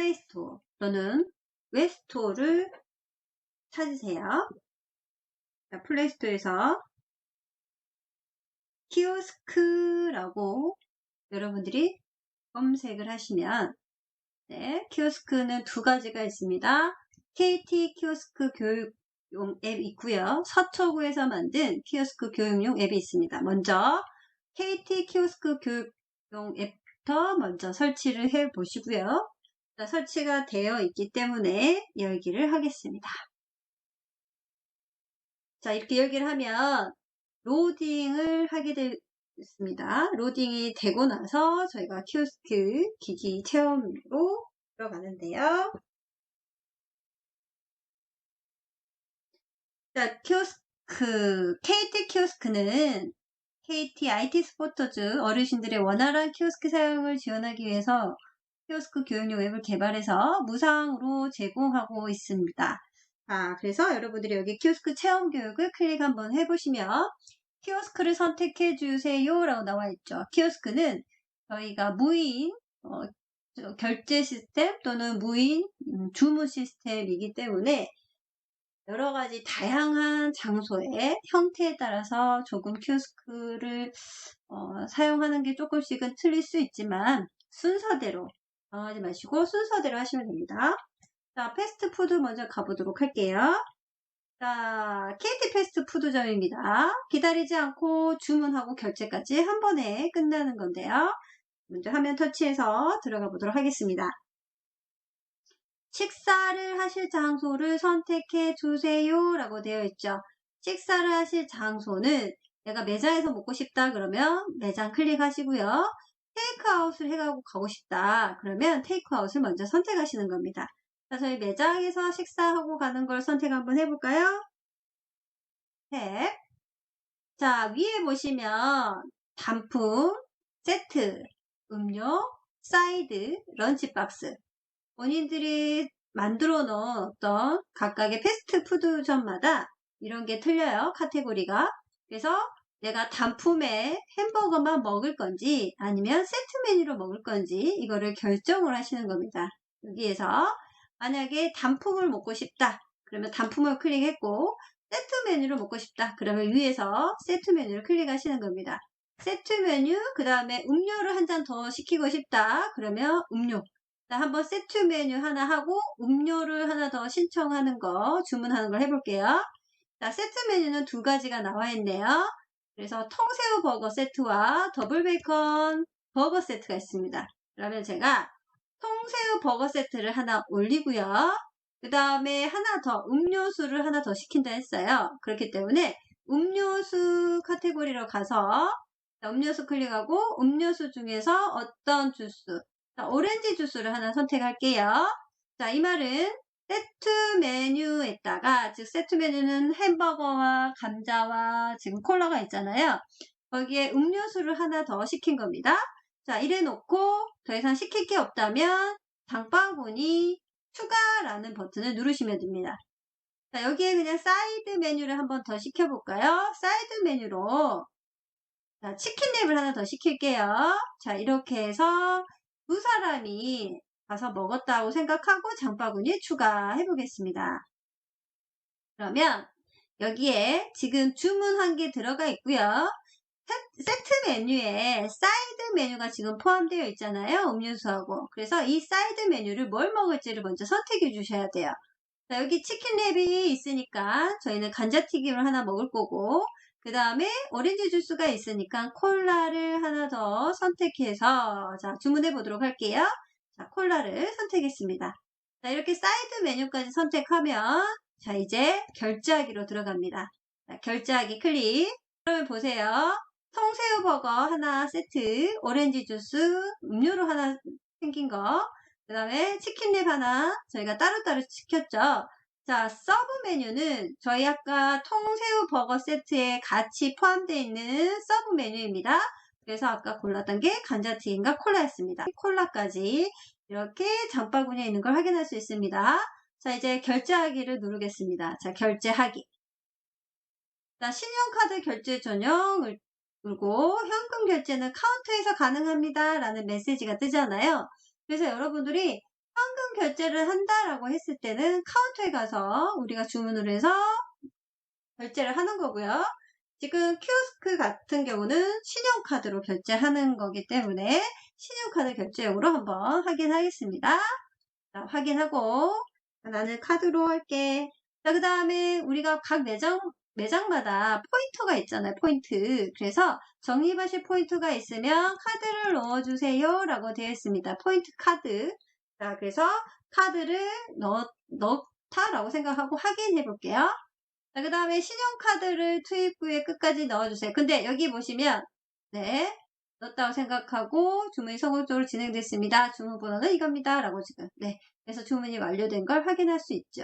플레이스토어 또는 웹스토어를 찾으세요. 자, 플레이스토어에서 키오스크라고 여러분들이 검색을 하시면 네, 키오스크는 두 가지가 있습니다. KT 키오스크 교육용 앱 있고요. 서초구에서 만든 키오스크 교육용 앱이 있습니다. 먼저 KT 키오스크 교육용 앱부터 먼저 설치를 해 보시고요. 설치가 되어 있기 때문에 열기를 하겠습니다. 자, 이렇게 열기를 하면 로딩을 하게 됐습니다. 로딩이 되고 나서 저희가 키오스크 기기 체험으로 들어가는데요. 자, 키오스크, KT 키오스크는 KT IT 스포터즈 어르신들의 원활한 키오스크 사용을 지원하기 위해서 키오스크 교육용 웹을 개발해서 무상으로 제공하고 있습니다. 자, 그래서 여러분들이 여기 키오스크 체험 교육을 클릭 한번 해보시면 키오스크를 선택해 주세요 라고 나와 있죠. 키오스크는 저희가 무인 어, 결제 시스템 또는 무인 음, 주문 시스템이기 때문에 여러 가지 다양한 장소의 형태에 따라서 조금 키오스크를 어, 사용하는 게 조금씩은 틀릴 수 있지만 순서대로 당하지 마시고 순서대로 하시면 됩니다. 자, 패스트푸드 먼저 가보도록 할게요. 자, KT 패스트푸드점입니다. 기다리지 않고 주문하고 결제까지 한 번에 끝나는 건데요. 먼저 화면 터치해서 들어가 보도록 하겠습니다. 식사를 하실 장소를 선택해 주세요 라고 되어 있죠. 식사를 하실 장소는 내가 매장에서 먹고 싶다 그러면 매장 클릭하시고요. 테이크아웃을 해가고 가고 싶다. 그러면 테이크아웃을 먼저 선택하시는 겁니다. 자, 저희 매장에서 식사하고 가는 걸 선택 한번 해볼까요? 탭. 자, 위에 보시면 단품, 세트, 음료, 사이드, 런치박스. 본인들이 만들어 놓은 어떤 각각의 패스트푸드점마다 이런 게 틀려요. 카테고리가. 그래서 내가 단품에 햄버거만 먹을 건지 아니면 세트 메뉴로 먹을 건지 이거를 결정을 하시는 겁니다. 여기에서 만약에 단품을 먹고 싶다. 그러면 단품을 클릭했고 세트 메뉴를 먹고 싶다. 그러면 위에서 세트 메뉴를 클릭하시는 겁니다. 세트 메뉴, 그 다음에 음료를 한 잔 더 시키고 싶다. 그러면 음료. 한번 세트 메뉴 하나 하고 음료를 하나 더 신청하는 거, 주문하는 걸 해볼게요. 자, 세트 메뉴는 두 가지가 나와 있네요. 그래서 통새우 버거 세트와 더블 베이컨 버거 세트가 있습니다. 그러면 제가 통새우 버거 세트를 하나 올리고요. 그 다음에 하나 더 음료수를 하나 더 시킨다 했어요. 그렇기 때문에 음료수 카테고리로 가서 음료수 클릭하고 음료수 중에서 어떤 주스 자, 오렌지 주스를 하나 선택할게요. 자, 이 말은 세트 메뉴에다가 즉 세트 메뉴는 햄버거와 감자와 지금 콜라가 있잖아요. 거기에 음료수를 하나 더 시킨 겁니다. 자 이래 놓고 더 이상 시킬 게 없다면 장바구니 추가라는 버튼을 누르시면 됩니다. 자 여기에 그냥 사이드 메뉴를 한번 더 시켜볼까요? 사이드 메뉴로 자, 치킨 랩을 하나 더 시킬게요. 자 이렇게 해서 두 사람이 가서 먹었다고 생각하고 장바구니에 추가해 보겠습니다. 그러면 여기에 지금 주문한 게 들어가 있고요. 세트 메뉴에 사이드 메뉴가 지금 포함되어 있잖아요. 음료수하고. 그래서 이 사이드 메뉴를 뭘 먹을지를 먼저 선택해 주셔야 돼요. 자, 여기 치킨 랩이 있으니까 저희는 감자튀김을 하나 먹을 거고 그 다음에 오렌지 주스가 있으니까 콜라를 하나 더 선택해서 자 주문해 보도록 할게요. 자, 콜라를 선택했습니다. 자, 이렇게 사이드 메뉴까지 선택하면 자, 이제 결제하기로 들어갑니다. 자, 결제하기 클릭. 그러면 보세요. 통새우 버거 하나 세트, 오렌지 주스, 음료로 하나 생긴 거, 그 다음에 치킨랩 하나 저희가 따로따로 시켰죠. 자, 서브 메뉴는 저희 아까 통새우 버거 세트에 같이 포함되어 있는 서브 메뉴입니다. 그래서 아까 골랐던 게 감자튀김과 콜라였습니다. 콜라까지 이렇게 장바구니에 있는 걸 확인할 수 있습니다. 자, 이제 결제하기를 누르겠습니다. 자, 결제하기. 자, 신용카드 결제 전용을 누르고 현금 결제는 카운터에서 가능합니다. 라는 메시지가 뜨잖아요. 그래서 여러분들이 현금 결제를 한다라고 했을 때는 카운터에 가서 우리가 주문을 해서 결제를 하는 거고요. 지금 키오스크 같은 경우는 신용카드로 결제하는 거기 때문에 신용카드 결제용으로 한번 확인하겠습니다. 자, 확인하고 나는 카드로 할게. 자, 그 다음에 우리가 각 매장, 매장마다 포인트가 있잖아요. 포인트. 그래서 적립하실 포인트가 있으면 카드를 넣어주세요. 라고 되어 있습니다. 포인트 카드. 자, 그래서 카드를 넣, 넣다라고 생각하고 확인해 볼게요. 자, 그 다음에 신용카드를 투입구에 끝까지 넣어주세요. 근데 여기 보시면, 네, 넣었다고 생각하고 주문이 성공적으로 진행됐습니다. 주문 번호는 이겁니다. 라고 지금, 네. 그래서 주문이 완료된 걸 확인할 수 있죠.